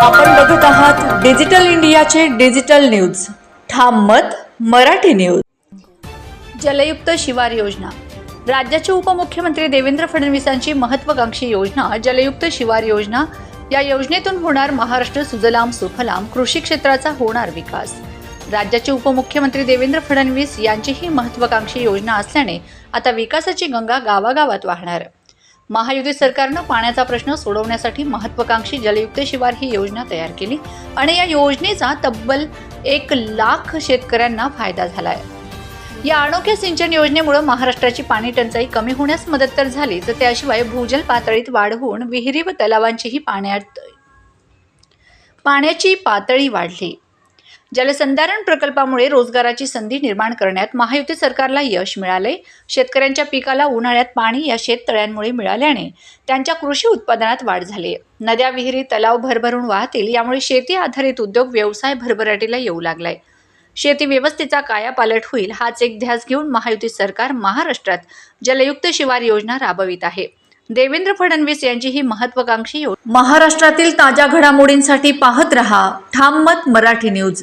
आपण बघूत आहात डिजिटल इंडियाचे डिजिटल न्यूज. ठाम मत मराठी न्यूज. जलयुक्त शिवार योजना. राज्याचे उपमुख्यमंत्री देवेंद्र फडणवीसांची महत्वाकांक्षी योजना जलयुक्त शिवार योजना. या योजनेतून होणार महाराष्ट्र सुजलाम सुफलाम कृषी क्षेत्राचा होणार विकास. राज्याचे उपमुख्यमंत्री देवेंद्र फडणवीस यांची ही महत्वाकांक्षी योजना असल्याने आता विकासाची गंगा गावागावात वाहणार. महायुती सरकारनं पाण्याचा प्रश्न सोडवण्यासाठी महत्वाकांक्षी जलयुक्त शिवार ही योजना तयार केली आणि या योजनेचा तब्बल एक लाख शेतकऱ्यांना फायदा झाला आहे या अनोख्या सिंचन योजनेमुळे महाराष्ट्राची पाणी टंचाई कमी होण्यास मदत तर झाली तर त्याशिवाय भूजल पातळीत वाढ होऊन विहिरी व तलावांचीही पाण्यात पाण्याची पातळी वाढली. जलसंधारण प्रकल्पामुळे रोजगाराची संधी निर्माण करण्यात महायुती सरकारला यश मिळाले. शेतकऱ्यांच्या पिकाला उन्हाळ्यात पाणी या शेततळ्यांमुळे मिळाल्याने त्यांच्या कृषी उत्पादनात वाढ झाली. नद्या विहिरी तलाव भरभरून वाहतील यामुळे शेती आधारित उद्योग व्यवसाय भरभराटीला येऊ लागलाय. शेती व्यवस्थेचा कायापालट होईल हाच एक ध्यास घेऊन महायुती सरकार महाराष्ट्रात जलयुक्त शिवार योजना राबवित आहे. देवेंद्र फडणवीस यांची ही महत्वाकांक्षी योजना महाराष्ट्रातील ताज्या घडामोडींसाठी पाहत रहा. ठाम मत मराठी न्यूज.